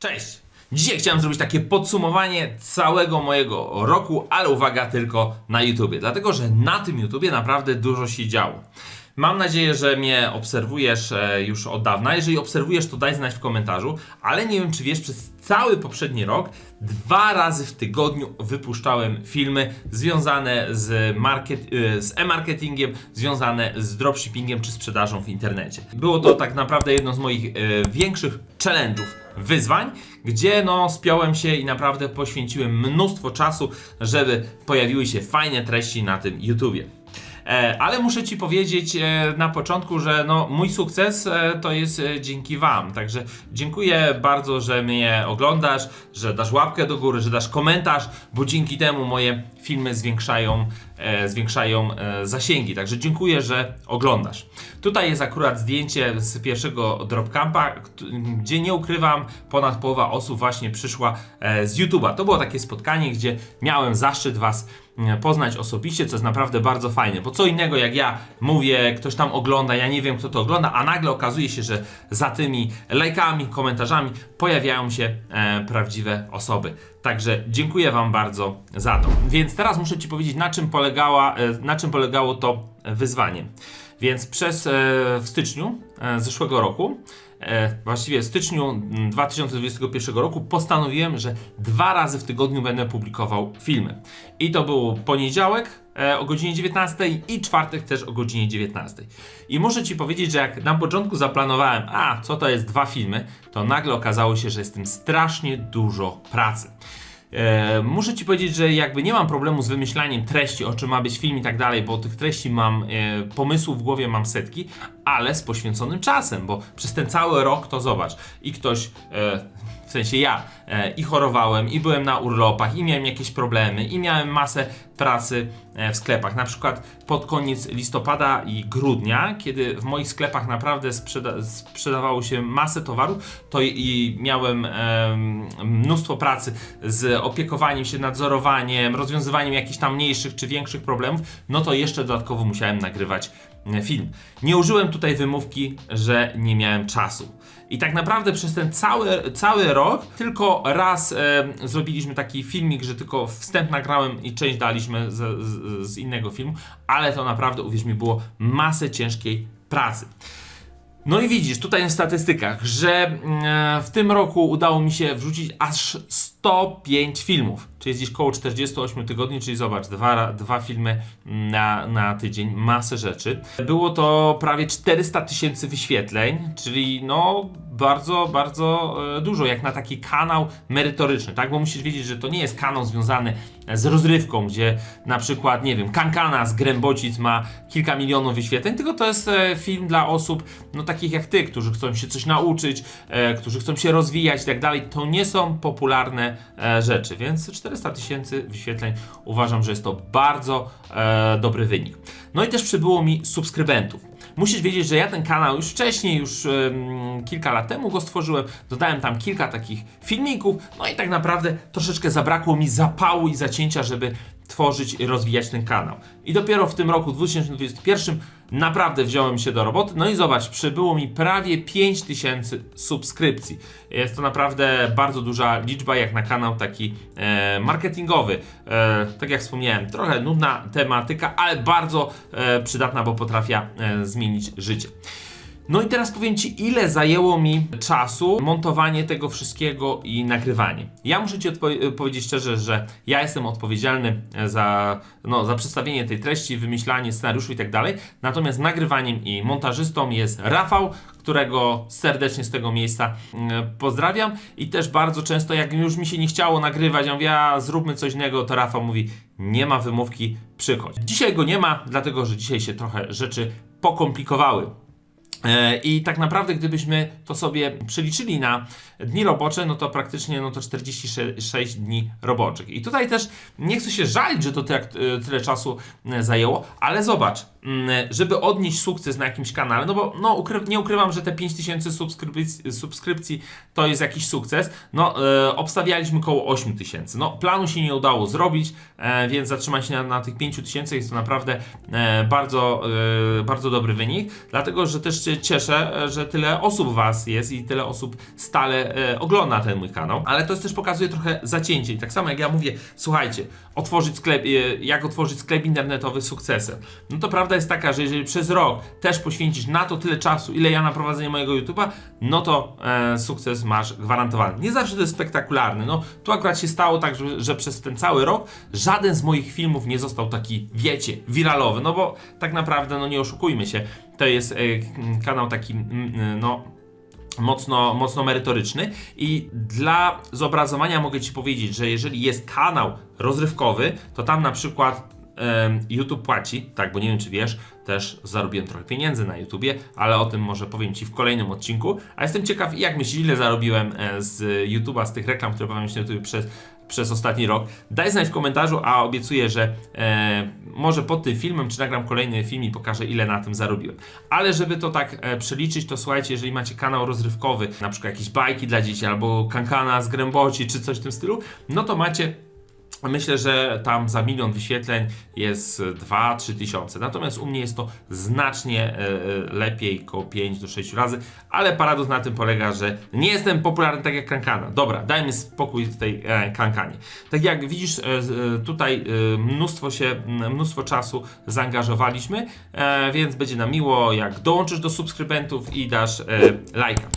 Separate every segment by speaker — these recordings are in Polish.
Speaker 1: Cześć! Dzisiaj chciałem zrobić takie podsumowanie całego mojego roku, ale uwaga tylko na YouTubie, dlatego że na tym YouTubie naprawdę dużo się działo. Mam nadzieję, że mnie obserwujesz e, już od dawna. Jeżeli obserwujesz, to daj znać w komentarzu, ale nie wiem, czy wiesz, przez cały poprzedni rok dwa razy w tygodniu wypuszczałem filmy związane z, market, e, z e-marketingiem, związane z dropshippingiem czy sprzedażą w internecie. Było to tak naprawdę jedno z moich e, większych challenge'ów wyzwań, gdzie no spiąłem się i naprawdę poświęciłem mnóstwo czasu, żeby pojawiły się fajne treści na tym YouTubie. E, ale muszę Ci powiedzieć e, na początku, że no, mój sukces e, to jest dzięki Wam. Także dziękuję bardzo, że mnie oglądasz, że dasz łapkę do góry, że dasz komentarz, bo dzięki temu moje filmy zwiększają, zwiększają zasięgi. Także dziękuję, że oglądasz. Tutaj jest akurat zdjęcie z pierwszego Dropcampa, gdzie nie ukrywam, ponad połowa osób właśnie przyszła z YouTube'a. To było takie spotkanie, gdzie miałem zaszczyt Was poznać osobiście, co jest naprawdę bardzo fajne, bo co innego jak ja mówię, ktoś tam ogląda, ja nie wiem kto to ogląda, a nagle okazuje się, że za tymi lajkami, komentarzami pojawiają się e, prawdziwe osoby. Także dziękuję Wam bardzo za to. Więc teraz muszę Ci powiedzieć, na czym, polegała, e, na czym polegało to wyzwanie. Więc przez e, w styczniu e, zeszłego roku, e, właściwie w styczniu mm, 2021 roku, postanowiłem, że dwa razy w tygodniu będę publikował filmy. I to był poniedziałek e, o godzinie 19 i czwartek też o godzinie 19. I muszę Ci powiedzieć, że jak na początku zaplanowałem, a co to jest dwa filmy, to nagle okazało się, że jest w tym strasznie dużo pracy. E, muszę ci powiedzieć, że jakby nie mam problemu z wymyślaniem treści, o czym ma być film i tak dalej, bo tych treści mam, e, pomysłów w głowie mam setki, ale z poświęconym czasem, bo przez ten cały rok to zobacz, i ktoś, e, w sensie ja, e, i chorowałem, i byłem na urlopach, i miałem jakieś problemy, i miałem masę pracy e, w sklepach. Na przykład pod koniec listopada i grudnia, kiedy w moich sklepach naprawdę sprzeda- sprzedawało się masę towarów, to i, miałem em, mnóstwo pracy z opiekowaniem się, nadzorowaniem, rozwiązywaniem jakichś tam mniejszych czy większych problemów, no to jeszcze dodatkowo musiałem nagrywać e, film. Nie użyłem tutaj wymówki, że nie miałem czasu. I tak naprawdę przez ten cały, cały rok tylko raz e, zrobiliśmy taki filmik, że tylko wstęp nagrałem i część daliśmy z, z, z innego filmu, ale to naprawdę, uwierz mi, było masę ciężkiej pracy. No i widzisz tutaj w statystykach, że mm, w tym roku udało mi się wrzucić aż 105 filmów, czyli jest gdzieś koło 48 tygodni, czyli zobacz, dwa, dwa filmy na, na tydzień, masę rzeczy. Było to prawie 400 tysięcy wyświetleń, czyli no bardzo, bardzo e, dużo, jak na taki kanał merytoryczny, tak? Bo musisz wiedzieć, że to nie jest kanał związany z rozrywką, gdzie na przykład, nie wiem, Kankana z Grębocic ma kilka milionów wyświetleń, tylko to jest e, film dla osób, no takich jak ty, którzy chcą się coś nauczyć, e, którzy chcą się rozwijać i tak dalej. To nie są popularne e, rzeczy, więc 400 tysięcy wyświetleń uważam, że jest to bardzo e, dobry wynik. No i też przybyło mi subskrybentów. Musisz wiedzieć, że ja ten kanał już wcześniej, już kilka lat temu go stworzyłem, dodałem tam kilka takich filmików, no i tak naprawdę troszeczkę zabrakło mi zapału i zacięcia, żeby tworzyć i rozwijać ten kanał. I dopiero w tym roku 2021 naprawdę wziąłem się do roboty. No i zobacz, przybyło mi prawie 5000 subskrypcji. Jest to naprawdę bardzo duża liczba, jak na kanał taki e, marketingowy. E, tak jak wspomniałem, trochę nudna tematyka, ale bardzo e, przydatna, bo potrafia e, zmienić życie. No i teraz powiem Ci, ile zajęło mi czasu montowanie tego wszystkiego i nagrywanie. Ja muszę Ci odpo- powiedzieć szczerze, że ja jestem odpowiedzialny za, no, za przedstawienie tej treści, wymyślanie scenariuszu i tak dalej. Natomiast nagrywaniem i montażystą jest Rafał, którego serdecznie z tego miejsca mm, pozdrawiam. I też bardzo często, jak już mi się nie chciało nagrywać, ja mówię, a zróbmy coś innego, to Rafał mówi, nie ma wymówki, przychodź. Dzisiaj go nie ma, dlatego że dzisiaj się trochę rzeczy pokomplikowały. E, I tak naprawdę, gdybyśmy to sobie przeliczyli na dni robocze, no to praktycznie no to 46 dni roboczych. I tutaj też nie chcę się żalić, że to tak, e, tyle czasu e, zajęło, ale zobacz, mm, żeby odnieść sukces na jakimś kanale, no bo no, ukry nie ukrywam, że te 5000 subskrypcji, subskrypcji to jest jakiś sukces, no e, obstawialiśmy około 8000. No planu się nie udało zrobić, e, więc zatrzymać się na, na tych 5000 jest to naprawdę e, bardzo, e, bardzo dobry wynik, dlatego że też się cieszę, e, że tyle osób was jest i tyle osób stale e, ogląda ten mój kanał, ale to też pokazuje trochę zacięcie. I tak samo jak ja mówię, słuchajcie, otworzyć sklep, e, jak otworzyć sklep internetowy z sukcesem. No to prawda jest taka, że jeżeli przez rok też poświęcisz na to tyle czasu, ile ja na prowadzenie mojego YouTube'a, no to e, sukces masz gwarantowany. Nie zawsze to jest spektakularny. No tu akurat się stało tak, że, że przez ten cały rok żaden z moich filmów nie został taki, wiecie, wiralowy. No bo tak naprawdę, no nie oszukujmy się, to jest e, kanał taki, mm, no mocno, mocno merytoryczny. I dla zobrazowania mogę Ci powiedzieć, że jeżeli jest kanał rozrywkowy, to tam na przykład em, YouTube płaci, tak, bo nie wiem czy wiesz, też zarobiłem trochę pieniędzy na YouTubie, ale o tym może powiem Ci w kolejnym odcinku, a jestem ciekaw jak myślisz, ile zarobiłem e, z YouTube'a, z tych reklam, które pojawiają się na YouTube przez przez ostatni rok. Daj znać w komentarzu, a obiecuję, że e, może pod tym filmem, czy nagram kolejny film i pokażę, ile na tym zarobiłem. Ale żeby to tak e, przeliczyć, to słuchajcie, jeżeli macie kanał rozrywkowy, na przykład jakieś bajki dla dzieci, albo kankana z Gręboci, czy coś w tym stylu, no to macie Myślę, że tam za milion wyświetleń jest 2-3 tysiące. Natomiast u mnie jest to znacznie e, e, lepiej, około 5 do 6 razy. Ale paradoks na tym polega, że nie jestem popularny tak jak Kankana. Dobra, dajmy spokój tej e, Kankanie. Tak jak widzisz, e, e, tutaj e, mnóstwo się, mnóstwo czasu zaangażowaliśmy, e, więc będzie nam miło, jak dołączysz do subskrybentów i dasz e, lajka.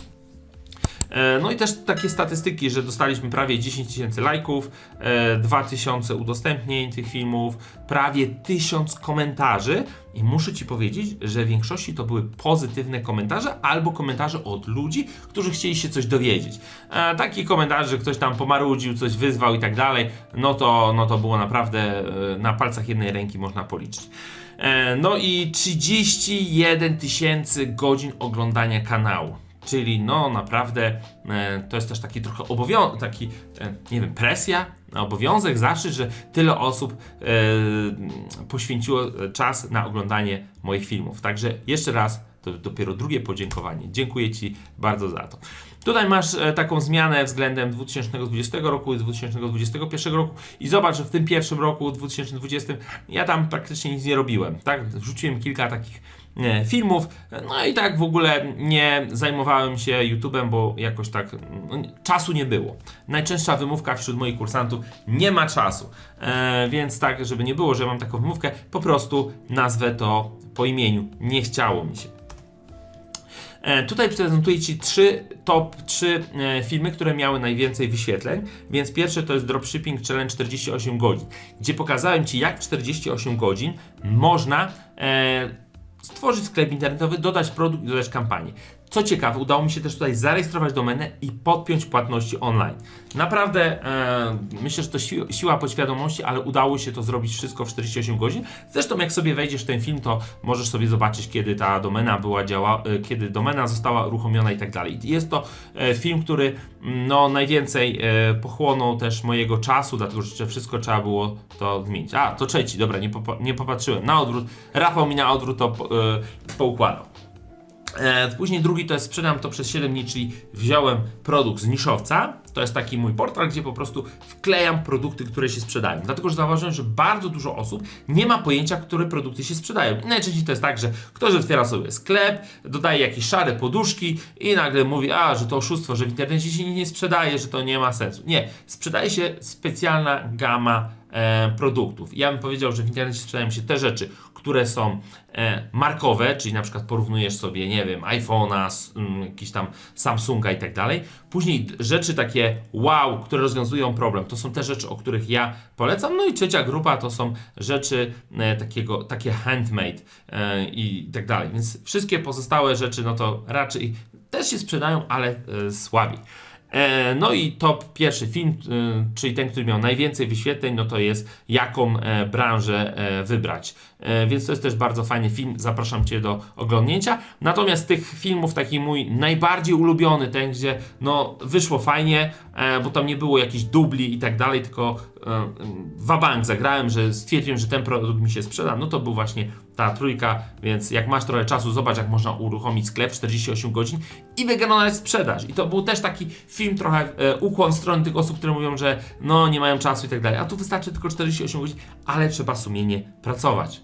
Speaker 1: E, No i też takie statystyki, że dostaliśmy prawie 10 tysięcy lajków, e, 2000 udostępnień tych filmów, prawie 1000 komentarzy i muszę Ci powiedzieć, że w większości to były pozytywne komentarze albo komentarze od ludzi, którzy chcieli się coś dowiedzieć. E, Taki komentarz, że ktoś tam pomarudził, coś wyzwał i tak dalej, no to, no to było naprawdę e, na palcach jednej ręki można policzyć. E, No i 31 tysięcy godzin oglądania kanału. Czyli no naprawdę e, to jest też taki trochę obowiązek, taki, e, nie wiem, presja, obowiązek, zaszczyt, że tyle osób e, poświęciło czas na oglądanie moich filmów. Także jeszcze raz, to dopiero drugie podziękowanie. Dziękuję Ci bardzo za to. Tutaj masz taką zmianę względem 2020 roku i 2021 roku i zobacz, że w tym pierwszym roku 2020 ja tam praktycznie nic nie robiłem, tak? Wrzuciłem kilka takich filmów, no i tak w ogóle nie zajmowałem się YouTube'em, bo jakoś tak no, czasu nie było. Najczęstsza wymówka wśród moich kursantów, nie ma czasu, e, więc tak, żeby nie było, że mam taką wymówkę, po prostu nazwę to po imieniu, nie chciało mi się. E, Tutaj prezentuję Ci trzy top 3 e, filmy, które miały najwięcej wyświetleń. Więc pierwsze to jest Dropshipping Challenge 48 godzin, gdzie pokazałem Ci, jak w 48 godzin można e, stworzyć sklep internetowy, dodać produkt i dodać kampanię. Co ciekawe, udało mi się też tutaj zarejestrować domenę i podpiąć płatności online. Naprawdę e, myślę, że to siła, siła podświadomości, ale udało się to zrobić wszystko w 48 godzin. Zresztą jak sobie wejdziesz w ten film, to możesz sobie zobaczyć, kiedy ta domena była działa, e, kiedy domena została uruchomiona i tak dalej. Jest to e, film, który mm, no, najwięcej e, pochłonął też mojego czasu, dlatego że wszystko trzeba było to zmienić. A, to trzeci, dobra, nie, popa- nie popatrzyłem. Na odwrót, Rafał mi na odwrót to e, poukładał. E, później drugi to jest sprzedam to przez 7 dni, czyli wziąłem produkt z niszowca. To jest taki mój portal, gdzie po prostu wklejam produkty, które się sprzedają. Dlatego, że zauważyłem, że bardzo dużo osób nie ma pojęcia, które produkty się sprzedają. I najczęściej to jest tak, że ktoś otwiera sobie sklep, dodaje jakieś szare poduszki i nagle mówi, a, że to oszustwo, że w internecie się nic nie sprzedaje, że to nie ma sensu. Nie, sprzedaje się specjalna gama e, produktów. Ja bym powiedział, że w internecie sprzedają się te rzeczy, które są e, markowe, czyli na przykład porównujesz sobie, nie wiem, iPhone'a, mm, jakiś tam Samsunga i tak dalej. Później rzeczy takie wow, które rozwiązują problem, to są te rzeczy, o których ja polecam. No i trzecia grupa to są rzeczy e, takiego, takie handmade e, i tak dalej. Więc wszystkie pozostałe rzeczy, no to raczej też się sprzedają, ale słabiej. E, No i top pierwszy film, e, czyli ten, który miał najwięcej wyświetleń, no to jest jaką e, branżę wybrać. Więc to jest też bardzo fajny film, zapraszam Cię do oglądnięcia. Natomiast tych filmów taki mój najbardziej ulubiony, ten gdzie no wyszło fajnie, bo tam nie było jakichś dubli i tak dalej, tylko wabank zagrałem, że stwierdziłem, że ten produkt mi się sprzeda, no to był właśnie ta trójka, więc jak masz trochę czasu, zobacz jak można uruchomić sklep w 48 godzin i wygenerować sprzedaż. I to był też taki film trochę e, ukłon w stronę tych osób, które mówią, że no nie mają czasu i tak dalej. A tu wystarczy tylko 48 godzin, ale trzeba sumiennie pracować.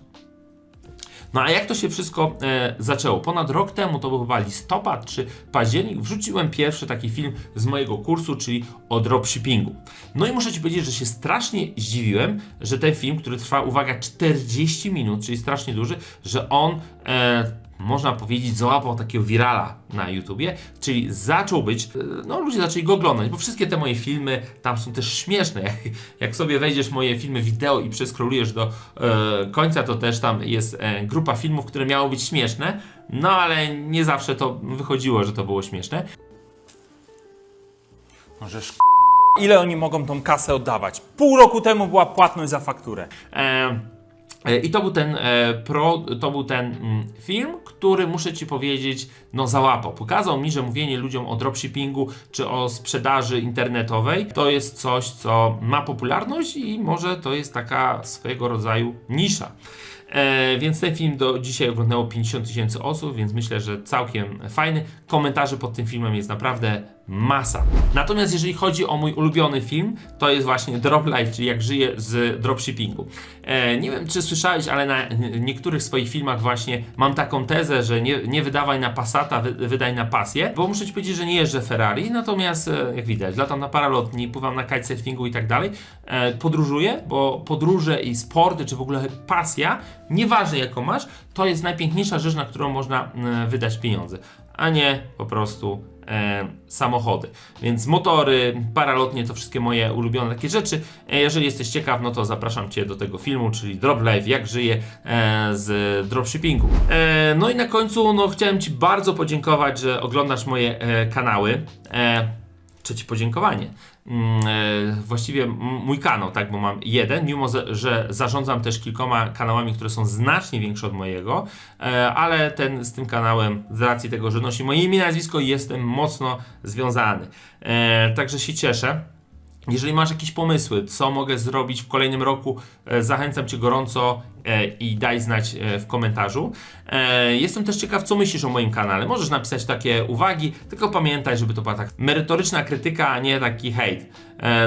Speaker 1: No a jak to się wszystko e, zaczęło? Ponad rok temu, to był chyba listopad czy październik, wrzuciłem pierwszy taki film z mojego kursu, czyli o dropshippingu. No i muszę Ci powiedzieć, że się strasznie zdziwiłem, że ten film, który trwa, uwaga, 40 minut, czyli strasznie duży, że on e, można powiedzieć, załapał takiego wirala na YouTubie, czyli zaczął być, e, no ludzie zaczęli go oglądać, bo wszystkie te moje filmy tam są też śmieszne. Jak, jak sobie wejdziesz moje filmy wideo i przeskrolujesz do e, końca, to też tam jest e, grupa filmów, które miały być śmieszne, no ale nie zawsze to wychodziło, że to było śmieszne.
Speaker 2: Możesz Ile oni mogą tą kasę oddawać? Pół roku temu była płatność za fakturę.
Speaker 1: E, I to był ten e, pro, to był ten mm, film, który muszę ci powiedzieć, no załapał. Pokazał mi, że mówienie ludziom o dropshippingu czy o sprzedaży internetowej to jest coś, co ma popularność i może to jest taka swojego rodzaju nisza. E, więc ten film do dzisiaj oglądało 50 tysięcy osób, więc myślę, że całkiem fajny. Komentarzy pod tym filmem jest naprawdę masa. Natomiast jeżeli chodzi o mój ulubiony film, to jest właśnie Drop Life, czyli jak żyję z dropshippingu. E, nie wiem, czy słyszałeś, ale na niektórych swoich filmach właśnie mam taką tezę, że nie, nie wydawaj na Passata, wy, wydaj na pasję, bo muszę ci powiedzieć, że nie jeżdżę Ferrari, natomiast e, jak widać, latam na paralotni, pływam na kitesurfingu i tak dalej, e, podróżuję, bo podróże i sporty, czy w ogóle pasja, nieważne jaką masz, to jest najpiękniejsza rzecz, na którą można e, wydać pieniądze, a nie po prostu e, samochody. Więc motory, paralotnie to wszystkie moje ulubione takie rzeczy. E, jeżeli jesteś ciekaw, no to zapraszam Cię do tego filmu, czyli Drop Life, jak żyję e, z dropshippingu. E, no i na końcu, no chciałem Ci bardzo podziękować, że oglądasz moje e, kanały. E, trzecie podziękowanie. Mm, e, Właściwie mój kanał, tak, bo mam jeden, mimo że zarządzam też kilkoma kanałami, które są znacznie większe od mojego, e, ale ten z tym kanałem, z racji tego, że nosi moje imię i nazwisko, jestem mocno związany. E, Także się cieszę. Jeżeli masz jakieś pomysły, co mogę zrobić w kolejnym roku, e, zachęcam Cię gorąco e, i daj znać e, w komentarzu. Jestem też ciekaw, co myślisz o moim kanale. Możesz napisać takie uwagi, tylko pamiętaj, żeby to była tak merytoryczna krytyka, a nie taki hejt.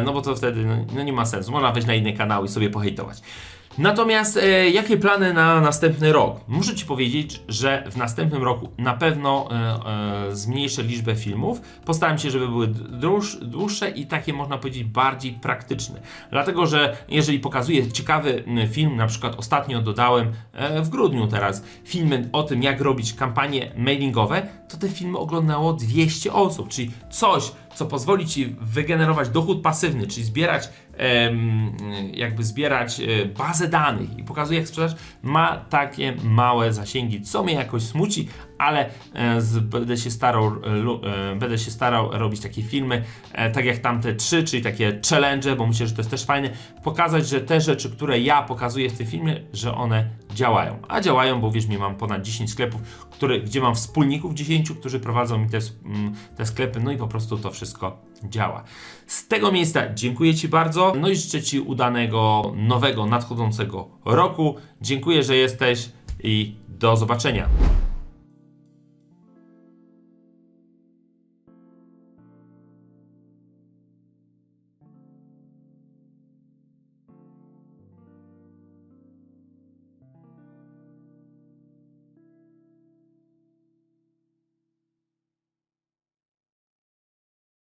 Speaker 1: No bo to wtedy no, no nie ma sensu. Można wejść na inny kanał i sobie pohejtować. Natomiast e, jakie plany na następny rok? Muszę Ci powiedzieć, że w następnym roku na pewno e, e, zmniejszę liczbę filmów. Postaram się, żeby były dłuż, dłuższe i takie można powiedzieć bardziej praktyczne. Dlatego, że jeżeli pokazuję ciekawy film, na przykład ostatnio dodałem e, w grudniu teraz filmy o tym, jak robić kampanie mailingowe, to te filmy oglądało 200 osób, czyli coś, co pozwoli Ci wygenerować dochód pasywny, czyli zbierać jakby zbierać e, bazę danych i pokazuje jak sprzedaż, ma takie małe zasięgi, co mnie jakoś smuci, ale e, będę, się starał, e, będę się starał robić takie filmy, tak jak tamte trzy, czyli takie challenge, bo myślę, że to jest też fajne, pokazać, że te rzeczy, które ja pokazuję w tym filmie, że one działają. A działają, bo wiesz mi, mam ponad 10 sklepów, które, gdzie mam wspólników 10, którzy prowadzą mi te, mm, te sklepy, no i po prostu to wszystko działa. Z tego miejsca dziękuję Ci bardzo, no i życzę Ci udanego, nowego, nadchodzącego roku. Dziękuję, że jesteś i do zobaczenia.